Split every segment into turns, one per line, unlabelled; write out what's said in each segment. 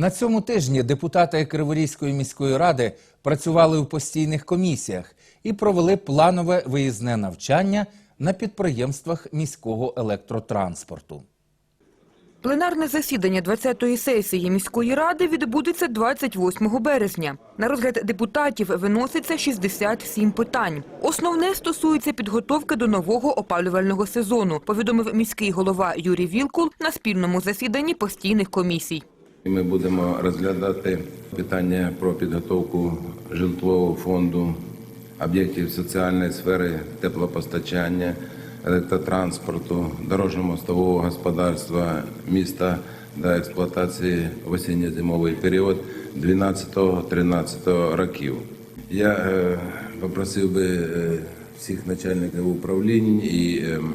На цьому тижні депутати Криворізької міської ради працювали у постійних комісіях і провели планове виїзне навчання на підприємствах міського електротранспорту.
Пленарне засідання 20-ї сесії міської ради відбудеться 28 березня. На розгляд депутатів виноситься 67 питань. Основне стосується підготовки до нового опалювального сезону, повідомив міський голова Юрій Вілкул на спільному засіданні постійних комісій.
Ми будемо розглядати питання про підготовку житлового фонду, об'єктів соціальної сфери, теплопостачання, електротранспорту, дорожньо-мостового господарства міста до експлуатації в осінньо-зимовий період 12-13 років. Я е, попросив би е, всіх начальників управлінь і ем,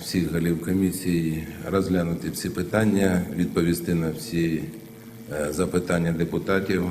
всіх голів комісії розглянути всі питання, відповісти на всі е, запитання депутатів.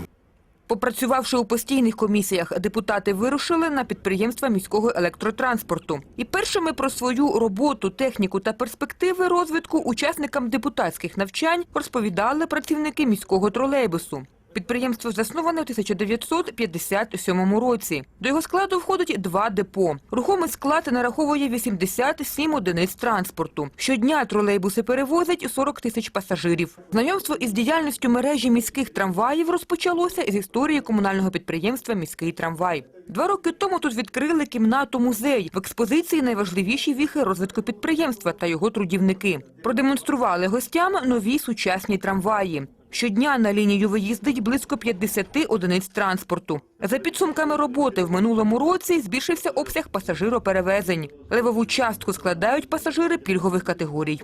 Попрацювавши у постійних комісіях, депутати вирушили на підприємства міського електротранспорту. І першими про свою роботу, техніку та перспективи розвитку учасникам депутатських навчань розповідали працівники міського тролейбусу. Підприємство засноване у 1957 році. До його складу входить два депо. Рухомий склад нараховує 87 одиниць транспорту. Щодня тролейбуси перевозять 40 тисяч пасажирів. Знайомство із діяльністю мережі міських трамваїв розпочалося з історії комунального підприємства Міський трамвай. Два роки тому тут відкрили кімнату музей в експозиції найважливіші віхи розвитку підприємства та його трудівники. Продемонстрували гостям нові сучасні трамваї. Щодня на лінію виїздить близько 50 одиниць транспорту. За підсумками роботи в минулому році збільшився обсяг пасажироперевезень. Левову частку складають пасажири пільгових категорій.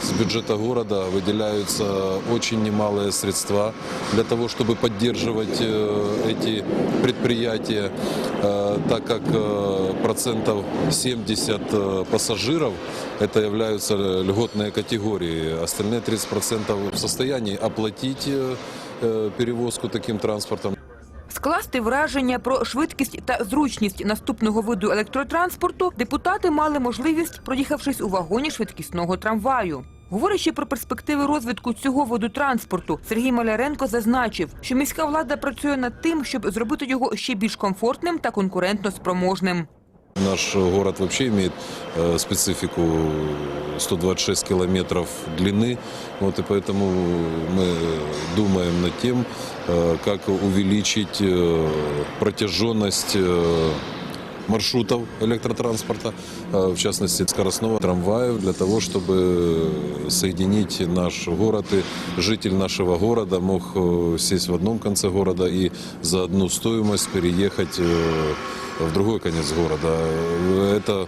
С бюджета города выделяются очень немалые средства для того, чтобы поддерживать э, эти предприятия, э, так как э, процентов 70 э, пассажиров это являются льготные категории. Остальные 30 процентов в состоянии оплатить перевозку таким транспортом.
Скласти враження про швидкість та зручність наступного виду електротранспорту депутати мали можливість, проїхавшись у вагоні швидкісного трамваю. Говорячи про перспективи розвитку цього виду транспорту, Сергій Маляренко зазначив, що міська влада працює над тим, щоб зробити його ще більш комфортним та конкурентно спроможним.
Наш город вообще имеет э, специфику 126 километров длины, вот и поэтому мы думаем над тем, э, как увеличить э, протяженность э, маршрутов электротранспорта, э, в частности скоростного трамваев, для того, чтобы соединить наш город и житель нашего города мог э, сесть в одном конце города и за одну стоимость переехать э, в другой конец города. Эта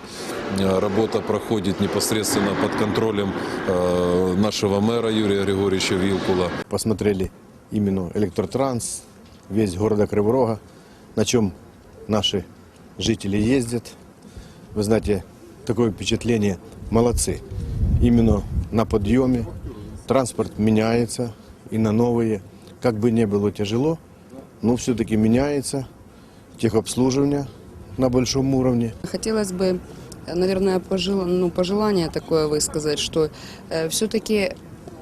э, работа проходит непосредственно под контролем э, нашего мэра Юрия Григорьевича Вилкула.
посмотрели именно электротранс, весь города Криворога, на чем наши жители ездят. Вы знаете, такое впечатление, молодцы. Именно на подъеме транспорт меняется и на новые. Как бы не было тяжело, но все-таки меняется техобслуживание на большом уровне.
Хотелось бы, наверное, пожел- ну, пожелание такое высказать, что все-таки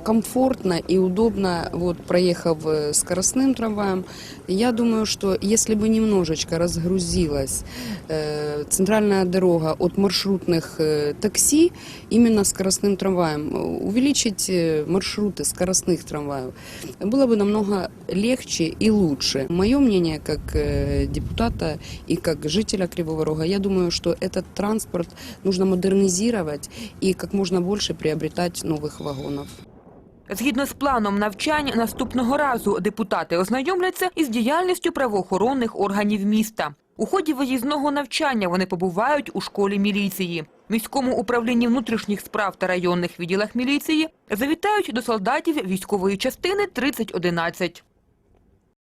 комфортно и удобно, вот проехав э, скоростным трамваем, я думаю, что если бы немножечко разгрузилась э, центральная дорога от маршрутных э, такси именно скоростным трамваем, э, увеличить э, маршруты скоростных трамваев, было бы намного легче и лучше. Мое мнение, как э, депутата и как жителя Кривого Рога, я думаю, что этот транспорт нужно модернизировать и как можно больше приобретать новых вагонов.
Згідно з планом навчань, наступного разу депутати ознайомляться із діяльністю правоохоронних органів міста. У ході виїзного навчання вони побувають у школі міліції. Міському управлінні внутрішніх справ та районних відділах міліції завітають до солдатів військової частини 3011.